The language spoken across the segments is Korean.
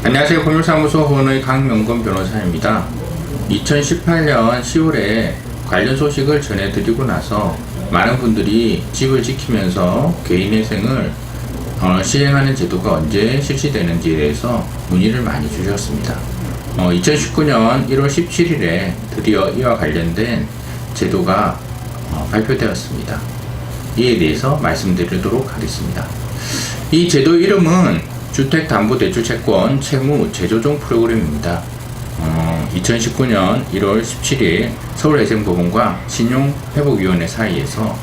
안녕하세요. 법률사무소 호원의 강명건 변호사입니다. 2018년 10월에 관련 소식을 전해드리고 나서 많은 분들이 집을 지키면서 개인회생을 어, 시행하는 제도가 언제 실시되는지에 대해서 문의를 많이 주셨습니다. 어, 2019년 1월 17일에 드디어 이와 관련된 제도가 어, 발표되었습니다. 이에 대해서 말씀드리도록 하겠습니다. 이 제도 이름은 주택담보대출채권 채무 재조정 프로그램입니다. 어, 2019년 1월 17일 서울회생법원과 신용회복위원회 사이에서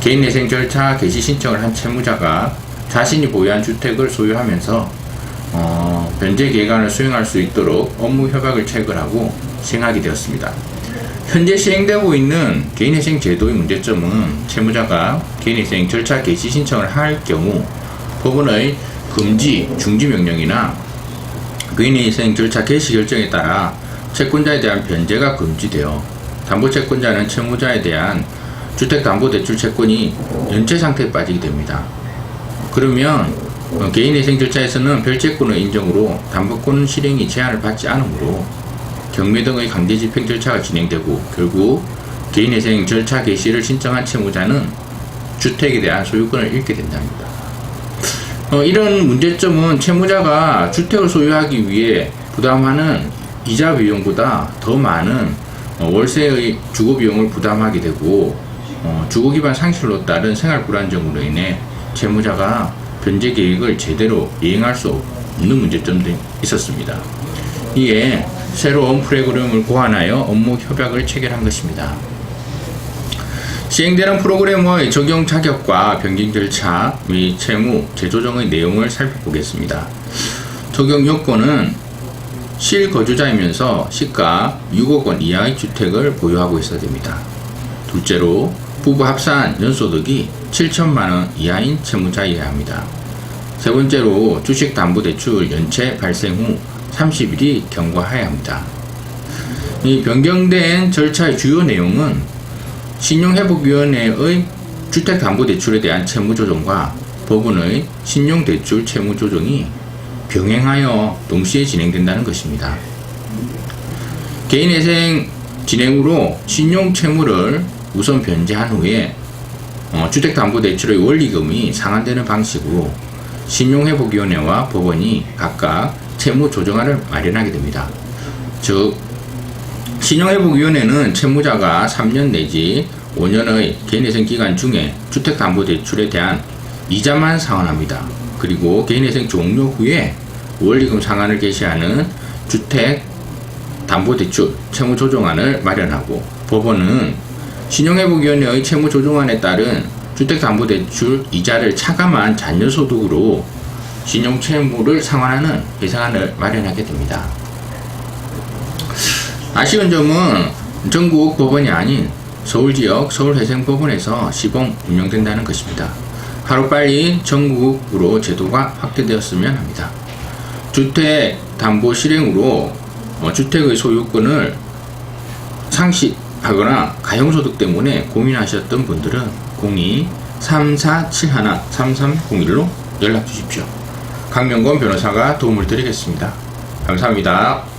개인회생 절차 개시 신청을 한 채무자가 자신이 보유한 주택을 소유하면서 어, 변제 기간을 수행할 수 있도록 업무 협약을 체결하고 시행하게 되었습니다. 현재 시행되고 있는 개인회생 제도의 문제점은 채무자가 개인회생 절차 개시 신청을 할 경우 법원의 금지, 중지 명령이나 개인회생 절차 개시 결정에 따라 채권자에 대한 변제가 금지되어 담보 채권자는 채무자에 대한 주택담보대출 채권이 연체 상태에 빠지게 됩니다. 그러면 어, 개인회생 절차에서는 별채권의 인정으로 담보권 실행이 제한을 받지 않으므로 경매 등의 강제 집행 절차가 진행되고 결국 개인회생 절차 개시를 신청한 채무자는 주택에 대한 소유권을 잃게 된답니다. 어, 이런 문제점은 채무자가 주택을 소유하기 위해 부담하는 이자 비용보다 더 많은 어, 월세의 주거 비용을 부담하게 되고 어, 주거 기반 상실로 따른 생활 불안정으로 인해 채무자가 변제 계획을 제대로 이행할 수 없는 문제점도 있었습니다. 이에 새로운 프로그램을 고안하여 업무 협약을 체결한 것입니다. 시행되는 프로그램의 적용 자격과 변경 절차 및 채무, 재조정의 내용을 살펴보겠습니다. 적용 요건은 실거주자이면서 시가 6억 원 이하의 주택을 보유하고 있어야 됩니다. 둘째로 부부 합산 연소득이 7천만 원 이하인 채무자이어야 합니다. 세 번째로 주식담보대출 연체 발생 후 30일이 경과해야 합니다. 이 변경된 절차의 주요 내용은 신용회복위원회의 주택담보대출에 대한 채무조정과 법원의 신용대출 채무조정이 병행하여 동시에 진행된다는 것입니다. 개인회생 진행으로 신용채무를 우선 변제한 후에 어, 주택담보대출의 원리금이 상환되는 방식으로 신용회복위원회와 법원이 각각 채무조정안을 마련하게 됩니다. 즉 신용회복위원회는 채무자가 3년 내지 5년의 개인회생 기간 중에 주택담보대출에 대한 이자만 상환합니다. 그리고 개인회생 종료 후에 원리금 상환을 개시하는 주택담보대출 채무조정안을 마련하고 법원은 신용회복위원회의 채무조정안에 따른 주택담보대출 이자를 차감한 잔여소득으로 신용채무를 상환하는 예상안을 마련하게 됩니다. 아쉬운 점은 전국 법원이 아닌 서울 지역 서울회생법원에서 시범 운영된다는 것입니다. 하루빨리 전국으로 제도가 확대되었으면 합니다. 주택 담보 실행으로 어, 주택의 소유권을 상실하거나 가용소득 때문에 고민하셨던 분들은 02-3471-3301로 연락 주십시오. 강명건 변호사가 도움을 드리겠습니다. 감사합니다.